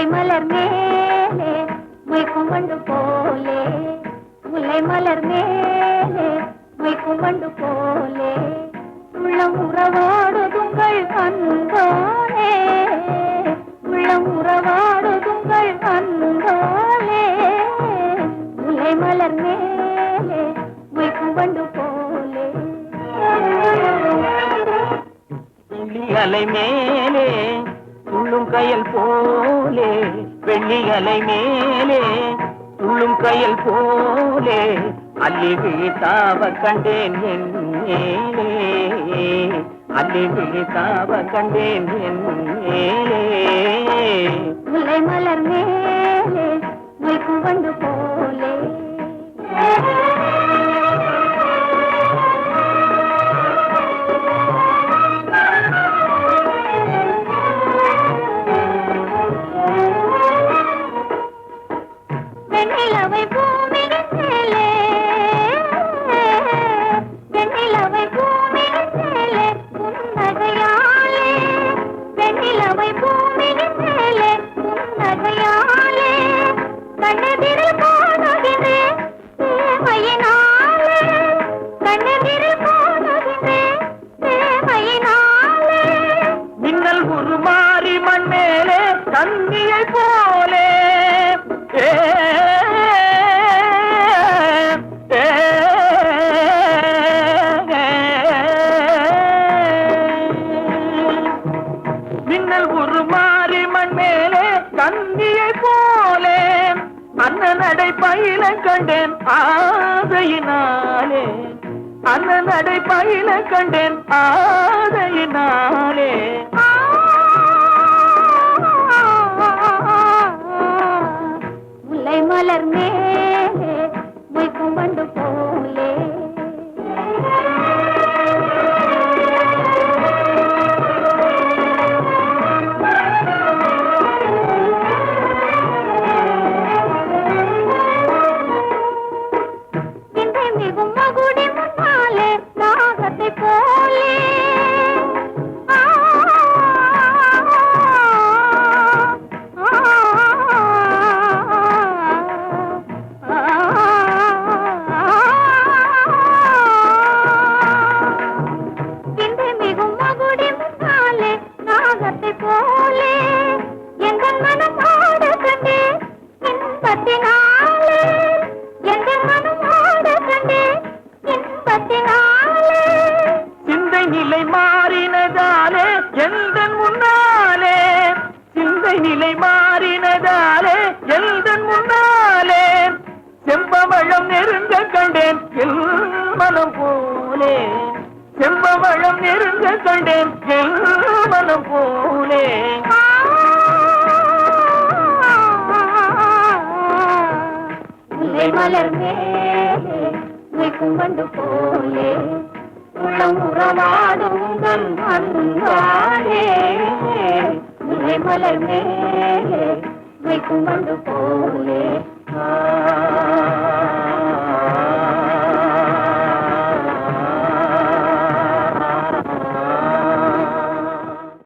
முல்லை மலர் மேலே முய்க்கும் வண்டு போலே. முல்லை மலர் மேலே முய்க்கும் வண்டு போலே. உள்ளம் உறவாடுதுங்கள் அன்பாலே. உள்ளம் உறவாடுதுங்கள் அன்பாலே. முல்லை மலர் மேலே முய்க்கும் வண்டு போலே அலை மேலே துள்ளும் கயல் போலே வெள்ளி அலை மேலே துள்ளும் கயல் போலே அள்ளி விழித்தாவ கண்டேன் என் மேலே. அள்ளி விழித்தாவ கண்டேன் என் மேலே. முல்லை மலர் மேலே அண்ணன் நடை பயில கண்டேன் ஆதையினாலே அண்ணன் நடை பயில கண்டேன் ஆதையினாலே முல்லை மலர் மேலே வைக்கும் வண்டு போலே. நிலை மாறினதாலே எந்த முன்னாலே செம்பவளம் நெருங்க கண்டேன். எல் மனம் போலே. செம்பவளம் நெருங்க கண்டேன். எல் மனம் போலே. முல்லை மலர் மேலே வைக்கும் வண்டு போலே. உள்ளம் உறவாடும் உங்கள் அன்பாலே மலை மேலே வைக்கும் வந்து போலே. ஆ.